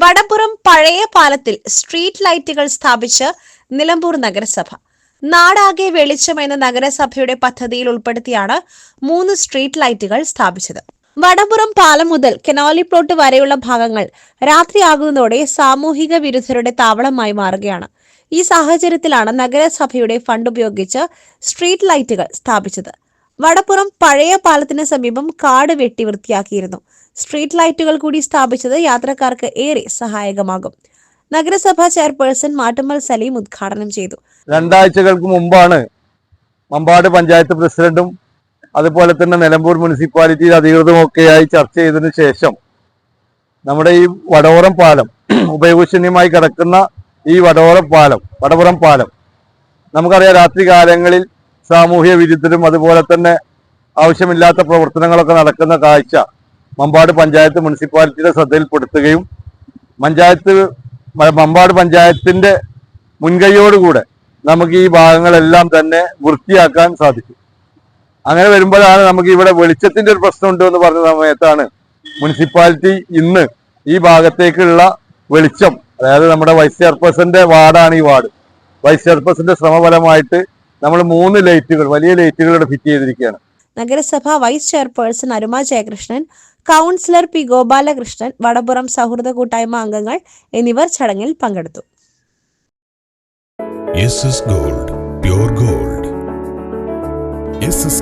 വടപ്പുറം പഴയ പാലത്തിൽ സ്ട്രീറ്റ് ലൈറ്റുകൾ സ്ഥാപിച്ച് നിലമ്പൂർ നഗരസഭ. നാടാകെ വെളിച്ചം എന്ന നഗരസഭയുടെ പദ്ധതിയിൽ ഉൾപ്പെടുത്തിയാണ് മൂന്ന് സ്ട്രീറ്റ് ലൈറ്റുകൾ സ്ഥാപിച്ചത്. വടപുറം പാലം മുതൽ കെനോലി പ്ലോട്ട് വരെയുള്ള ഭാഗങ്ങൾ രാത്രിയാകുന്നതോടെ സാമൂഹിക വിരുദ്ധരുടെ താവളമായി മാറുകയാണ്. ഈ സാഹചര്യത്തിലാണ് നഗരസഭയുടെ ഫണ്ട് ഉപയോഗിച്ച് സ്ട്രീറ്റ് ലൈറ്റുകൾ സ്ഥാപിച്ചത്. വടപ്പുറം പഴയ പാലത്തിന് സമീപം കാട് വെട്ടി വൃത്തിയാക്കിയിരുന്നു. സ്ട്രീറ്റ് ലൈറ്റുകൾ കൂടി സ്ഥാപിച്ചത് യാത്രക്കാർക്ക് ഏറെ സഹായകമാകും. നഗരസഭാ ചെയർപേഴ്സൺ മാട്ടുമ്മൽ സലീം ഉദ്ഘാടനം ചെയ്തു. രണ്ടാഴ്ചകൾക്ക് മുമ്പാണ് മമ്പാട് പഞ്ചായത്ത് പ്രസിഡന്റും അതുപോലെ തന്നെ നിലമ്പൂർ മുനിസിപ്പാലിറ്റിയിൽ അധികൃതമൊക്കെയായി ചർച്ച ചെയ്തതിനു ശേഷം നമ്മുടെ ഈ വടവറം പാലം ഉപയോഗശൂന്യമായി കിടക്കുന്ന ഈ വടവറം പാലം വടവറം പാലം നമുക്കറിയാം രാത്രി കാലങ്ങളിൽ സാമൂഹ്യ വിരുദ്ധരും അതുപോലെ തന്നെ ആവശ്യമില്ലാത്ത പ്രവർത്തനങ്ങളൊക്കെ നടക്കുന്ന കാഴ്ച മമ്പാട് പഞ്ചായത്ത് മുനിസിപ്പാലിറ്റിയുടെ ശ്രദ്ധയിൽപ്പെടുത്തുകയും പഞ്ചായത്ത് മമ്പാട് പഞ്ചായത്തിന്റെ മുൻകൈയോടുകൂടെ നമുക്ക് ഈ ഭാഗങ്ങളെല്ലാം തന്നെ വൃത്തിയാക്കാൻ സാധിക്കും. അങ്ങനെ വരുമ്പോഴാണ് നമുക്ക് ഇവിടെ വെളിച്ചത്തിന്റെ ഒരു പ്രശ്നമുണ്ട് എന്ന് പറഞ്ഞ സമയത്താണ് മുനിസിപ്പാലിറ്റി ഇന്ന് ഈ ഭാഗത്തേക്കുള്ള വെളിച്ചം. അതായത് നമ്മുടെ വൈസ് ചെയർപേഴ്സന്റെ വാർഡാണ് ഈ വാർഡ്. വൈസ് ചെയർപേഴ്സന്റെ ശ്രമഫലമായിട്ട് നമ്മൾ മൂന്ന് ലൈറ്റുകൾ വലിയ ലൈറ്റുകൾ ഇവിടെ ഫിറ്റ് ചെയ്തിരിക്കുകയാണ്. നഗരസഭ vice chairperson Aruma Jayakrishnan councillor P Gopalakrishnan Vadapuram സൗഹൃദ കൂട്ടായ്മ അംഗങ്ങൾ എന്നിവർ ചടങ്ങിൽ പങ്കെടുത്തു. Gold pure gold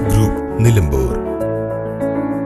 group Nilambur